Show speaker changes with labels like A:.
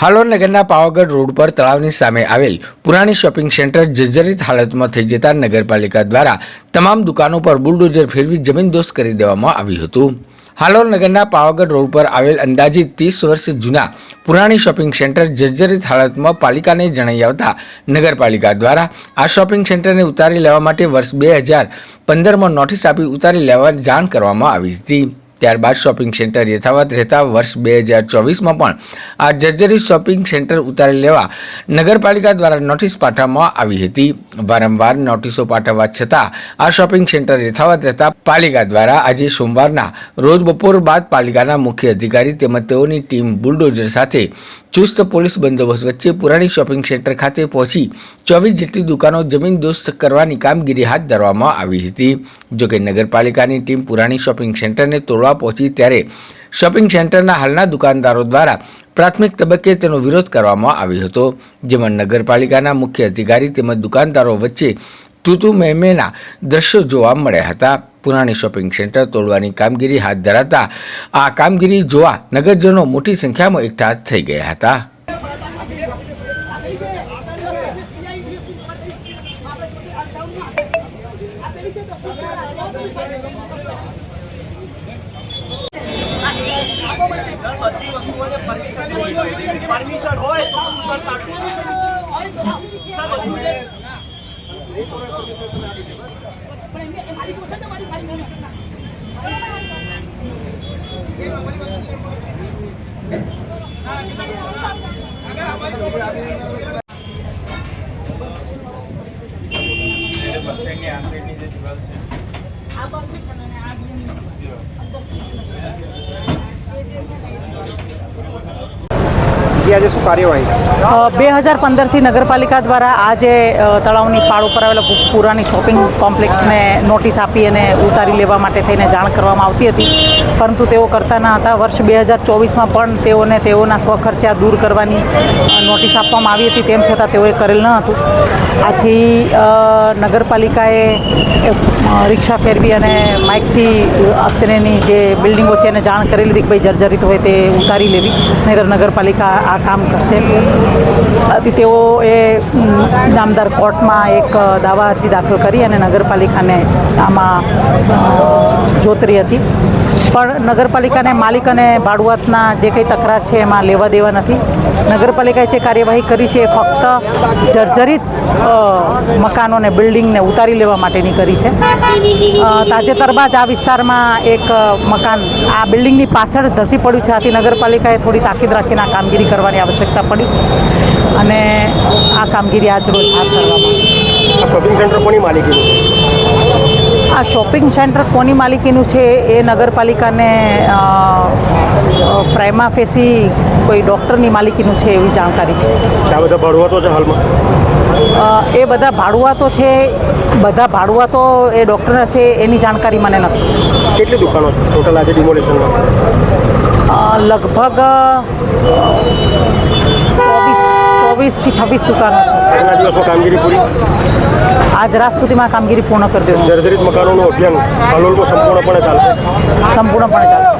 A: હાલોર નગરના પાવાગઢ રોડ પર તળાવની સામે આવેલ પુરાણી શોપિંગ સેન્ટર જર્જરિત હાલતમાં થઈ જતા નગરપાલિકા દ્વારા તમામ દુકાનો પર બુલડોઝર ફેરવી જમીનદોસ્ત કરી દેવામાં આવ્યું હતું. હાલોલ નગરના પાવાગઢ રોડ પર આવેલ અંદાજિત ત્રીસ વર્ષ જૂના પુરાણી શોપિંગ સેન્ટર જર્જરિત હાલતમાં પાલિકાને જણાઈ આવતા નગરપાલિકા દ્વારા આ શોપિંગ સેન્ટરને ઉતારી લેવા માટે વર્ષ બે હજાર પંદરમાં નોટિસ આપી ઉતારી લેવાની જાણ કરવામાં આવી હતી. ત્યારબાદ શોપિંગ સેન્ટર યથાવત રહેતા વર્ષ બે હજાર ચોવીસમાં પણ આ જર્જરી શોપિંગ સેન્ટર ઉતારી લેવા નગરપાલિકા દ્વારા નોટિસ પાઠવવામાં આવી હતી. વારંવાર નોટિસો પાઠવવા છતાં આ શોપિંગ સેન્ટર યથાવત રહેતા પાલિકા દ્વારા આજે સોમવારના રોજ બપોર બાદ પાલિકાના મુખ્ય અધિકારી તેમજ તેઓની ટીમ બુલડોઝર સાથે ચુસ્ત પોલીસ બંદોબસ્ત વચ્ચે પુરાણી શોપિંગ સેન્ટર ખાતે પહોંચી ચોવીસ જેટલી દુકાનો જમીન દોસ્ત કરવાની કામગીરી હાથ ધરવામાં આવી હતી. જોકે નગરપાલિકાની ટીમ પુરાણી શોપિંગ સેન્ટરને તોડવા પહોંચી ત્યારે શોપિંગ સેન્ટરના હાલના દુકાનદારો દ્વારા પ્રાથમિક તબક્કે તેનો વિરોધ કરવામાં આવ્યો હતો. જેમાં નગરપાલિકાના મુખ્ય અધિકારી તેમજ દુકાનદારો વચ્ચે તૂતુ મેમેના દ્રશ્યો જોવા મળ્યા હતા. પુરાણી શોપિંગ સેન્ટર તોડવાની કામગીરી હાથ ધરાતા આ કામગીરી જોવા નગરજનો મોટી સંખ્યામાં એકઠા થઈ ગયા હતા.
B: પરમિશન હોય તો આ બસ સ્ટેન્ડ ને આ સાઈડ ની
C: જે દિવાલ છે આ બસ સ્ટેશન અને આજે શું કાર્યવાહી
D: બે હજાર પંદરથી નગરપાલિકા દ્વારા આ જે તળાવની પાળ ઉપર આવેલા પુરાની શોપિંગ કોમ્પ્લેક્સને નોટિસ આપી અને ઉતારી લેવા માટે થઈને જાણ કરવામાં આવતી હતી. પરંતુ તેઓ કરતા ન હતા. વર્ષ બે હજાર ચોવીસમાં પણ તેઓને તેઓના સ્વખર્ચા દૂર કરવાની નોટિસ આપવામાં આવી હતી. તેમ છતાં તેઓએ કરેલ ન હતું. આથી નગરપાલિકાએ રિક્ષા ફેરવી અને માઇકથી અત્રેની જે બિલ્ડિંગો છે એને જાણ કરી લીધી કે ભાઈ જર્જરિત હોય તે ઉતારી લેવી. નહીંતર નગરપાલિકા આ કામ કરશે. આથી તેઓ એ નામદાર કોર્ટમાં એક દાવા અરજી દાખલ કરી અને નગરપાલિકાને આમાં જોતરી હતી. પણ નગરપાલિકાને માલિક અને ભાડુઆતના જે કંઈ તકરાર છે એમાં લેવા દેવા નથી. નગરપાલિકાએ જે કાર્યવાહી કરી છે એ ફક્ત જર્જરિત મકાનોને બિલ્ડિંગને ઉતારી લેવા માટેની કરી છે. તાજેતરમાં જ આ વિસ્તારમાં એક મકાન આ બિલ્ડિંગની પાછળ ધસી પડ્યું છે. આથી નગરપાલિકાએ થોડી તાકીદ રાખીને આ કામગીરી કરવાની આવશ્યકતા પડી છે. અને આ કામગીરી આજ રોજ હાથ ધરવામાં આવી છે.
C: આ શોપિંગ સેન્ટર કોની માલિકીનું
D: છે એ નગરપાલિકાને પ્રાઇમા ફેસી કોઈ ડૉક્ટરની માલિકીનું છે એવી જાણકારી છે.
C: આ બધા ભરવાતો છે હાલમાં?
D: એ બધા ભાડુઆતો છે બધા ભાડુઆતો એ ડૉક્ટરના છે એની જાણકારી મને નથી.
C: કેટલી દુકાનો છે? ટોટલ આજે ડિમોલેશનમાં
D: લગભગ ચોવીસ ચોવીસથી છવ્વીસ દુકાનો છે.
C: કામગીરી પૂરી?
D: આજ રાત સુધીમાં કામગીરી પૂર્ણ કરી દેવું
C: જર્જરિત મકાનોનું અભિયાન હાલોલમાં સંપૂર્ણપણે ચાલશે?
D: સંપૂર્ણપણે ચાલશે.